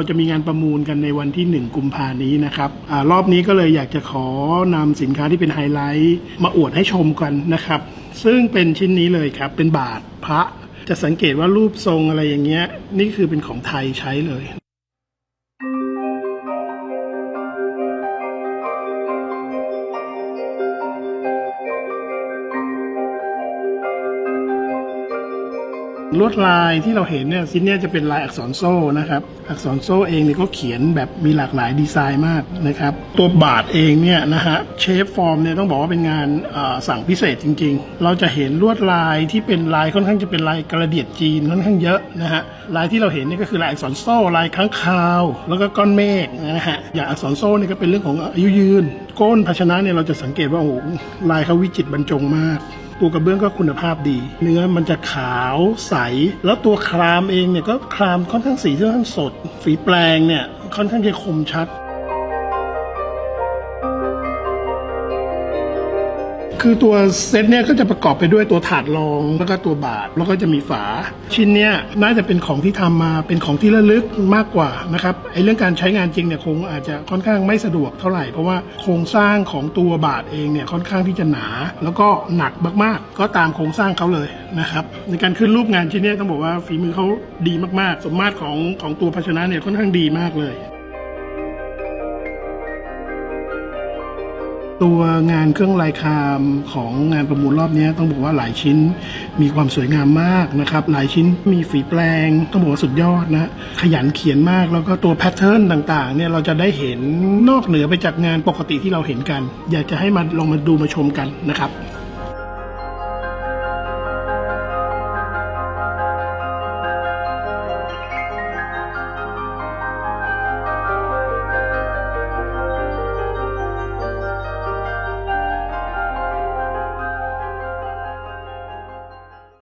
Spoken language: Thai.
เราจะมีงานประมูลกันในวันที่ 1 กุมภานี้นะครับอรอบนี้ก็เลยอยากจะขอนำสินค้าที่เป็นไฮไลท์มาอวดให้ชมกันนะครับ ซึ่งเป็นชิ้นนี้เลยครับ เป็นบาทพระจะสังเกตว่ารูปทรงอะไรอย่างเงี้ยนี่คือเป็นของไทยใช้เลย ลวดลายที่เราเห็นเนี่ยชิ้นเนี้ยจะเป็นลายอักษรโซ่นะครับอักษรโซ่เองเนี่ยก็เขียนแบบมีหลากหลายดีไซน์มากนะครับตัวบาทเองเนี่ยนะฮะเชฟฟอร์มเนี่ยต้องบอกว่าเป็นงานสั่งพิเศษจริง ๆ เราจะเห็นลวดลายที่เป็นลายค่อนข้างจะเป็นลายกระเดียดจีนค่อนข้างเยอะนะฮะลายที่เราเห็นนี่ก็คือลายอักษรโซ่ลายค้างคาว แล้วก็ก้อนเมฆนะฮะอย่างอักษรโซ่เนี่ยก็เป็นเรื่องของอายุยืน ก้นภาชนะเนี่ยเราจะสังเกตว่าโอ้โหลายเขาวิจิตรบรรจงมาก ตัวกระเบื้องก็คุณภาพดี เนื้อมันจะขาวใส แล้วตัวครามเองเนี่ยก็ครามค่อนข้างสีค่อนข้างสด ฝีแปลงเนี่ยค่อนข้างจะคมชัด คือตัวเซตเนี่ยก็จะประกอบไปด้วยตัวถาดรองแล้วก็ตัวบาทแล้วก็จะมีฝา ชิ้นเนี้ยน่าจะเป็นของที่ทำมาเป็นของที่ระลึกมากกว่านะครับไอ้เรื่องการใช้งานจริงเนี่ยคงอาจจะค่อนข้างไม่สะดวกเท่าไหร่เพราะว่าโครงสร้างของตัวบาทเองเนี่ยค่อนข้างที่จะหนา แล้วก็หนักมากๆ ก็ตามโครงสร้างเขาเลยนะครับในการขึ้นรูปงานชิ้นเนี้ยต้องบอกว่าฝีมือเขาดีมากๆ สมมาตรของของตัวภาชนะเนี่ยค่อนข้างดีมากเลย ตัวงานเครื่องลายคามของงานประมูลรอบนี้ต้องบอกว่าหลายชิ้นมีความสวยงามมากนะครับ หลายชิ้นมีฝีแปลง ต้องบอกว่าสุดยอดนะ ขยันเขียนมากแล้วก็ตัวแพทเทิร์นต่างๆเนี่ยเราจะได้เห็นนอกเหนือไปจากงานปกติที่เราเห็นกัน อยากจะให้มาลองมาดูมาชมกันนะครับ